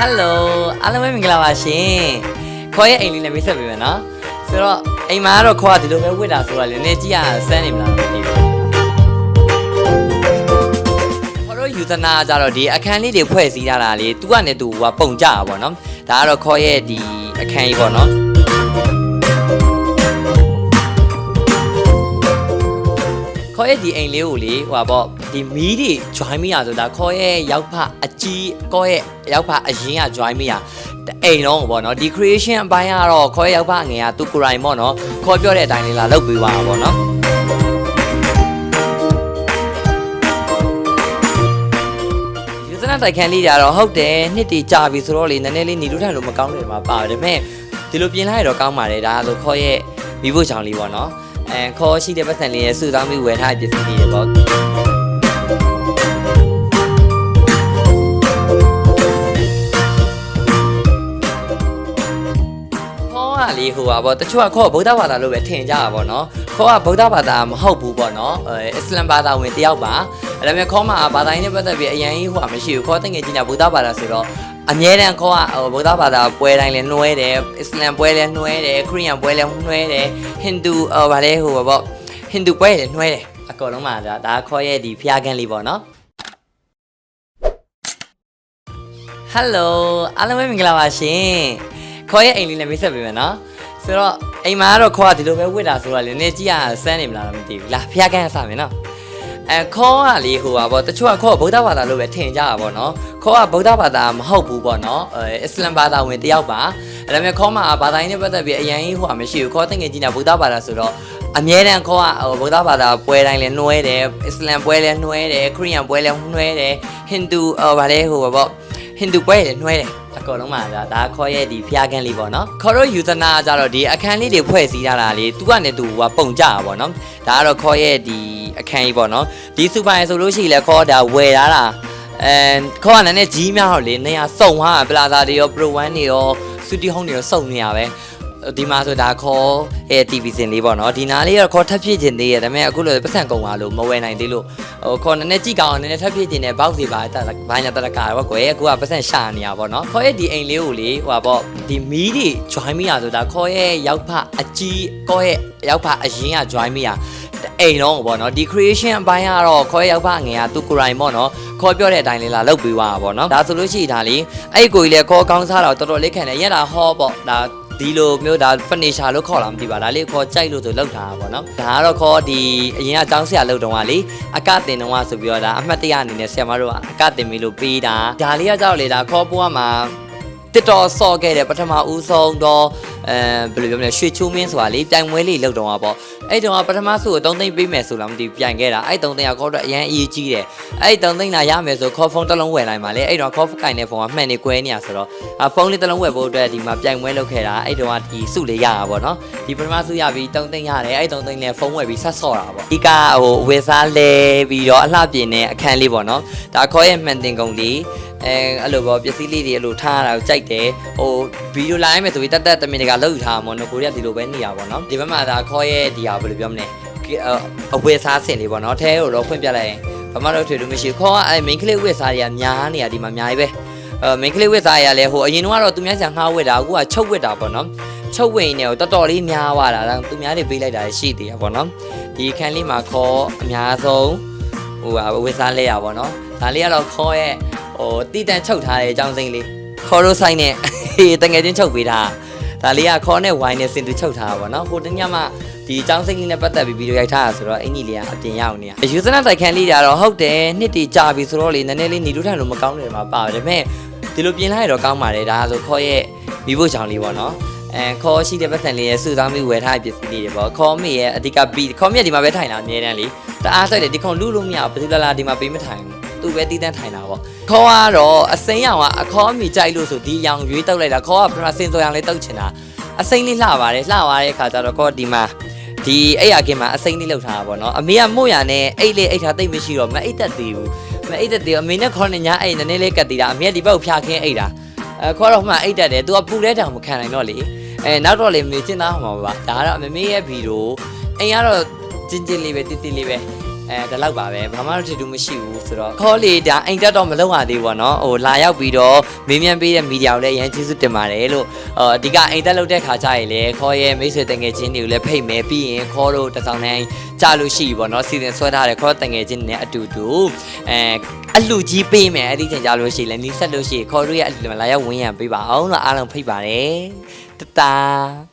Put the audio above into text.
ဟယ်လိုအားလုံးပဲမင်္ဂလာပါရှင်ခေါ်ရဲ့အိမ်လေးနဲ့မိတ်ဆက်ပေးမယ်နော်ဆိုတော့အိမ်မှာကတော့ခေါ်ကဒီလိုပဲဝစ်တာဆိုတော့လေနည်းကြည့်ရစမ်းနေမလားမသိဘူးခေါ်တို့ယူဇနာကြတော့ဒီအခန်းလေးတွေဖွဲ့စည်းထားတာလေသူကနဲ့သူကပုံကြတာပေါ့နော်ဒါကတော့ခေါ်ရဲ့ဒီအခန်းကြီးပေါ့နော် ခေါ်ရဲ့ဒီအိမ်လေးကိုလေဟိုပါပေါ့ဒီမီးတွေ join မိရဆိုတာခေါ်ရဲ့ရောက်ဖအကြီးခေါ်ရဲ့ရောက်ဖအရင်က join မိရတအိမ်တော့ပေါ့နော်ဒီ creation အပိုင်းကတော့ခေါ်ရဲ့ရောက်ဖငယ်ကသူကိုယ်တိုင်ပေါ့နော်ခေါ်ပြောတဲ့အတိုင်းလေးလာလုပ်ပေးသွားတာပေါ့နော်ယူဇနာတိုက်ခန်းလေးကြတော့ဟုတ်တယ်နှစ်တီကြာပြီဆိုတော့လေနည်းနည်းလေးညီတို့ထန်လို့မကောင်းတယ်မှာပါတယ်ဒါပေမဲ့ဒီလိုပြင်လိုက်ရတော့ကောင်းပါတယ်ဒါဆိုခေါ်ရဲ့မိဖို့ချောင်းလေးပေါ့နော် အဲခေါ်ရှိတဲ့ပတ်စံလေးရဲ့စုဆောင်းပြီးဝယ်ထားတဲ့ပစ္စည်းတွေပေါ့ခေါ်ကလေဟိုပါဗောတချို့ကခေါ်ဗုဒ္ဓဘာသာလို့ပဲထင်ကြတာဗောနော်ခေါ်ကဗုဒ္ဓဘာသာမဟုတ်ဘူးဗောနော်အဲအစ္စလမ်ဘာသာဝင်တယောက်ပါအဲ့ဒါမျိုးခေါ်မှာဘာသာရေးနဲ့ပတ်သက်ပြီးအရင်ကြီးဟိုကမရှိဘူးခေါ်တငယ်ချင်းကဗုဒ္ဓဘာသာဆိုတော့ အမြဲတမ်းခေါ်ကဟိုဗုဒ္ဓဘာသာပွဲတိုင်းလဲနှွဲတယ်အစ္စလမ်ပွဲလဲနှွဲတယ်ခရစ်ယာန်ပွဲလဲနှွဲတယ်ဟိန္ဒူဟိုဗာလဲဟိုပါဗောဟိန္ဒူပွဲလဲနှွဲတယ်အကုန်လုံးမှာဒါဒါခေါ်ရဲ့ဒီဖျားကန်းလေးဗောနော်ဟယ်လိုအားလုံးပဲမင်္ဂလာပါရှင်ခေါ်ရဲ့အိမ်လေးနဲ့မိတ်ဆက်ပေးမယ်နော်ဆိုတော့အိမ်မှာကတော့ခေါ်ကဒီလိုပဲဝစ်တာဆိုတော့လေနည်းကြည့်ရစမ်းနေမလားတော့မသိဘူးလာဖျားကန်းအစမယ်နော် အဲခေါ်ကလေဟိုပါဗောတချို့ကခေါ်ဗုဒ္ဓဘာသာလို့ပဲထင်ကြတာဗောနော်ခေါ်ကဗုဒ္ဓဘာသာမဟုတ်ဘူးဗောနော်အဲအစ္စလမ်ဘာသာဝင်တယောက်ပါအဲ့ဒါမျိုးခေါ်မှာဘာသာရေးနဲ့ပတ်သက်ပြီးအရင်ကြီးဟိုကမရှိဘူးခေါ်တငယ်ချင်းကဗုဒ္ဓဘာသာဆိုတော့အမြဲတမ်းခေါ်ကဟိုဗုဒ္ဓဘာသာပွဲတိုင်းလဲနှွဲတယ်အစ္စလမ်ပွဲလဲနှွဲတယ်ခရစ်ယာန်ပွဲလဲနှွဲတယ်ဟိန္ဒူဟိုဗာလဲဟိုပါဗောဟိန္ဒူပွဲတွေနှွဲတယ် အကုန်လုံးမှာဒါဒါခေါ်ရဲ့ဒီဖျားကန်းလေးပေါ့နော်ခေါ်တို့ယူဇနာကြတော့ဒီအခန်းလေးတွေဖွဲ့စည်းထားတာလေသူကနဲ့သူကပုံကြတာပေါ့နော်ဒါကတော့ခေါ်ရဲ့ဒီအခန်းကြီးပေါ့နော်ဒီစူပါရဆိုလို့ရှိရင်လည်းခေါ်ဒါဝယ်ထားတာအဲခေါ်ကလည်းနည်းကြီးများတော့လေနေရာစုံဟာပလာဇာတွေရောပရိုဝမ်တွေရောစူတီဟုံးတွေရောစုံနေရပဲ ဒီမှာဆိုဒါခေါ်ရဲ့ TV စင်လေးပေါ့နော်ဒီနားလေးကတော့ခေါ်ထပ်ဖြစ်ခြင်းသေးရဲ့ဒါပေမဲ့အခုလိုပတ်စံကုန်သွားလို့မဝယ်နိုင်သေးလို့ဟိုခေါ်နည်းနည်းကြည့်ကောင်းအောင်နည်းနည်းထပ်ဖြစ်ခြင်းနဲ့ဘောက်စီပါတက်ဘိုင်းနဲ့တက်တကာပေါ့ကွယ်အခုကပတ်စံရှာနေရပါတော့ခေါ်ရဲ့ဒီအိမ်လေးကိုလေဟိုပါပေါ့ဒီမီးတွေ join မိရဆိုတာခေါ်ရဲ့ရောက်ဖအကြီးခေါ်ရဲ့ရောက်ဖအရင်က join မိရအိမ်တော့ပေါ့နော်ဒီ creation အပိုင်းကတော့ခေါ်ရဲ့ရောက်ဖငယ်ကသူကိုယ်တိုင်ပေါ့နော်ခေါ်ပြောတဲ့အတိုင်းလေးလာလုပ်ပေးသွားတာပေါ့နော်ဒါဆိုလို့ရှိရင်ဒါလေအဲ့ကိုကြီးလေခေါ်ကောင်းစားတော့တော်တော်လေးခံတယ်ရက်တာဟောပေါ့ဒါ ဒီလိုမျိုးဒါ furniture လို့ခေါ်လာမသိပါဒါလေးခေါ်ကြိုက်လို့ဆိုလောက်ထားတာပေါ့နော်ဒါကတော့ခေါ်ဒီအရင်ကចောင်းဆရာလောက်တော့ကလေအကတင်တော့ကဆိုပြီးတော့ဒါအမှတ်တရအနေနဲ့ဆရာမတို့ကအကတင်ပြီးလို့ပေးတာဒါလေးကကြောက်လေဒါခေါ်ပွားမှာ တစ်တော်ဆော့ခဲ့တယ်ပထမဦးဆုံးတော့အဲဘယ်လိုပြောမလဲရွှေချိုးမင်းဆိုတာလေပြိုင်ပွဲလေးလောက်တော့ကပေါ့အဲ့တုန်းကပထမဆုကို3သိန်းပေးမယ်ဆိုလားမသိဘူးပြိုင်ခဲ့တာအဲ့3သိန်းကခေါ်တော့အရင်အရေးကြီးတယ်အဲ့3သိန်းလာရမယ်ဆိုခေါ်ဖုန်းတစ်လုံးဝယ်လိုက်ပါလေအဲ့တော့ခေါ်ကင်တဲ့ဖုန်းကမှန်နေကွဲနေရဆိုတော့အဖုန်းလေးတစ်လုံးဝယ်ဖို့အတွက်ဒီမှာပြိုင်ပွဲလုပ်ခဲ့တာအဲ့တုန်းကဒီစုလေးရတာပေါ့နော်ဒီပထမဆုရပြီး3သိန်းရတယ်အဲ့3သိန်းနဲ့ဖုန်းဝယ်ပြီးဆက်ဆော့တာပေါ့ဒီကဟိုဝယ်စားလဲပြီးတော့အလှပြင်တဲ့အခန်းလေးပေါ့နော်ဒါခေါ်ရဲ့မှန်တင်ကုန်လေး အဲအဲ့လိုပေါ့ပစ္စည်းလေးတွေအဲ့လိုထားတာကိုကြိုက်တယ်ဟိုဗီဒီယိုလိုင်းမယ်ဆိုပြီးတက်တက်တမင်တကာလောက်ယူထားမှာနော်ကိုရီးယားဒီလိုပဲနေရပါတော့ဒီဘက်မှာဒါခေါ်ရဲ့ဒီဟာဘယ်လိုပြောမလဲအဝယ်စားစင်လေးပေါ့နော်ထဲကိုတော့ဖွင့်ပြလိုက်ရင်ဘာမှတော့ထွေလို့မရှိခေါ်ကအဲ main ကလေးဝယ်စားတွေကများနေရဒီမှာအများကြီးပဲအဲ main ကလေးဝယ်စားရလဲဟိုအရင်တော့သူများဆန်ငှားဝယ်တာအခုကချုပ်ဝယ်တာပေါ့နော်ချုပ်ဝယ်နေတော့တော်တော်လေးများသွားတာဒါသူများတွေပေးလိုက်တာရှိသေးရပေါ့နော်ဒီခန်းလေးမှာခေါ်အများဆုံးဟိုဝယ်စားလဲရပါတော့ဒါလေးကတော့ခေါ်ရဲ့ ဟိုတီတန်ချုပ်ထားတဲ့အကြောင်းစိမ့်လေးခေါ်လို့ဆိုင်နဲ့ဟေးတငယ်ချင်းချုပ်ပေးတာဒါလေးကခေါ်နဲ့ဝိုင်းနဲ့စင်တူချုပ်ထားတာပေါ့နော်ဟိုတညမှာဒီအကြောင်းစိမ့်လေးနဲ့ပတ်သက်ပြီးဗီဒီယိုရိုက်ထားတာဆိုတော့အင်ကြီးလေးကအပြင်ရောက်နေရယူဇနာတိုက်ခန်းလေးတွေကတော့ဟုတ်တယ်နှစ်တီကြာပြီဆိုတော့လေနည်းနည်းလေးညီတို့ထန်လို့မကောင်းတယ်မှာပါတယ်ဒါပေမဲ့ဒီလိုပြင်လိုက်ရတော့ကောင်းပါတယ်ဒါဆိုခေါ်ရဲ့မိဖို့ချောင်းလေးပေါ့နော်အဲခေါ်ရှိတဲ့ပတ်စံလေးရဲ့စုဆောင်းပြီးဝယ်ထားတဲ့ပစ္စည်းလေးတွေပေါ့ခေါ်မိရဲ့အဓိကဘီခေါ်မိရဲ့ဒီမှာပဲထိုင်တာအမြဲတမ်းလေတအားဆိုင်တယ်ဒီခုံလူလို့မရဘူးဘယ်သူလာလာဒီမှာပေးမထိုင်ဘူး သူပဲတီးတန်းထိုင်တာပေါ့ခေါ်ကတော့အစိမ်းရောင်ကအခေါ်အမိကြိုက်လို့ဆိုဒီရောင်ရွေးတောက်လိုက်တာခေါ်ကပထမစင်စော်ရောင်လေးတောက်ချင်တာအစိမ်းလေးလှပါတယ်လှသွားတဲ့အခါကျတော့ခေါ်ဒီမှာဒီအိယာကင်မှာအစိမ်းလေးလောက်ထားတာပေါ့နော်အမေကမို့ရနဲ့အိတ်လေးအိတ်ထားတိတ်မရှိတော့မအိတ်သက်သေးဘူးမအိတ်သက်သေးဘူးအမေနဲ့ခေါ်နေညာအိတ်နည်းနည်းလေးကတ်သေးတာအမေကဒီဘက်ကိုဖျားခင်းအိတ်တာအဲခေါ်တော့မှအိတ်တက်တယ်သူကပူလဲတောင်မခံနိုင်တော့လေအဲနောက်တော့လေမေကျင်းသားဟောမှာပါဒါကတော့အမေမေရဲ့ဗီဒီယိုအိမ်ကတော့ကျင်းကျင်းလေးပဲတိတိလေးပဲ အဲအဲဒီလောက်ပါပဲဘာမှတော့ထူးထူးမရှိဘူးဆိုတော့ခေါ်လေဒါအိမ်တက်တော့မလုပ်ရသေးဘူးပေါ့နော်ဟိုလာရောက်ပြီးတော့မေးမြန်းပေးတဲ့မီဒီယာကိုလည်းရန်ကျေးဇူးတင်ပါတယ်လို့ဟိုအဓိကအိမ်တက်လုပ်တဲ့ခါကျရင်လေခေါ်ရဲ့မိတ်ဆွေတငယ်ချင်းတွေကိုလည်းဖိတ်မယ်ပြီးရင်ခေါ်တို့တစ်ဆောင်တိုင်းကြာလို့ရှိပြီပေါ့နော်စီစဉ်ဆွဲထားတယ်ခေါ်တငယ်ချင်းတွေနဲ့အတူတူအဲအလှကြီးပေးမယ်အဲ့ဒီချိန်ကြာလို့ရှိရင်လည်းနီးဆက်လို့ရှိရင်ခေါ်တို့ရဲ့အလှလာရောက်ဝင်းရံပေးပါအောင်လို့အားလုံးဖိတ်ပါတယ်တတာ